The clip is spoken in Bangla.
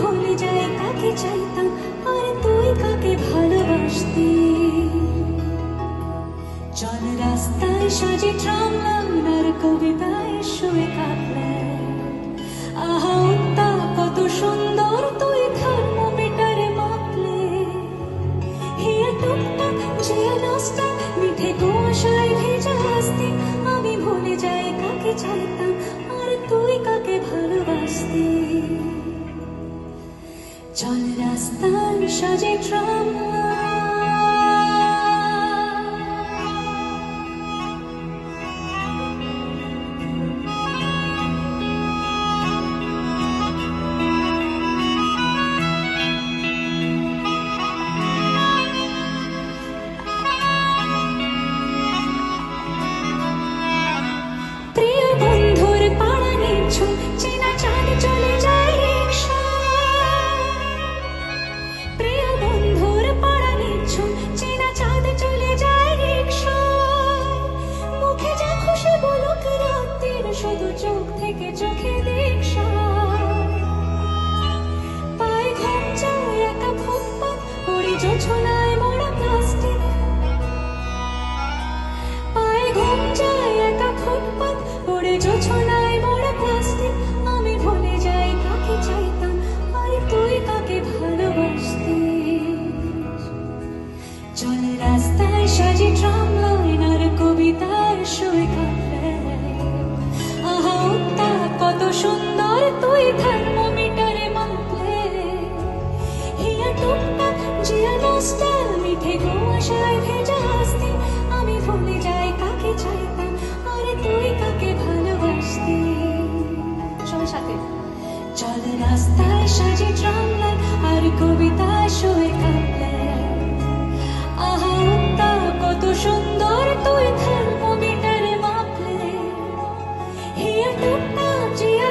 ভুলে যাই কাকে চাইতাম, আর তুই কাকে ভালোবাসতি? চল রাস্তায় সাজে ট্রামলাম আর কবিতায় শুয়ে কাঁদলে। আহা উত্তাপ কত সুন্দর তুই থার্মোমিটারে মাপলে। হিয়া টুকটাক জিয়া নষ্টা মিঠে কুয়াশায় ভেজা হাসতি। আমি ভুলে যাই, কাকে চাইতাম, আর তুই কাকে ভালোবাসতি? চল রাস্তায় সাজে ট্রাম। প্রিয় বন্ধুর পাড়া নিচ্ছু তুই থার্মোমিটারে মাপলে হিয়া টুকটাক জিয়া মিঠে কুয়াশায় ভেজা হাসতি। আমি ভুলে যাই কাকে চাইতাম, আর তুই কাকে ভালোবাসতি? সবার সাথে। চল রাস্তায় সাজে ট্রামলাইন আর কবিতায় শুয়ে কাঁদলে আহা উত্তাপ কত সুন্দর তুই থার্মোমিটারে মাপলে। হিয়া টুকটাক জিয়া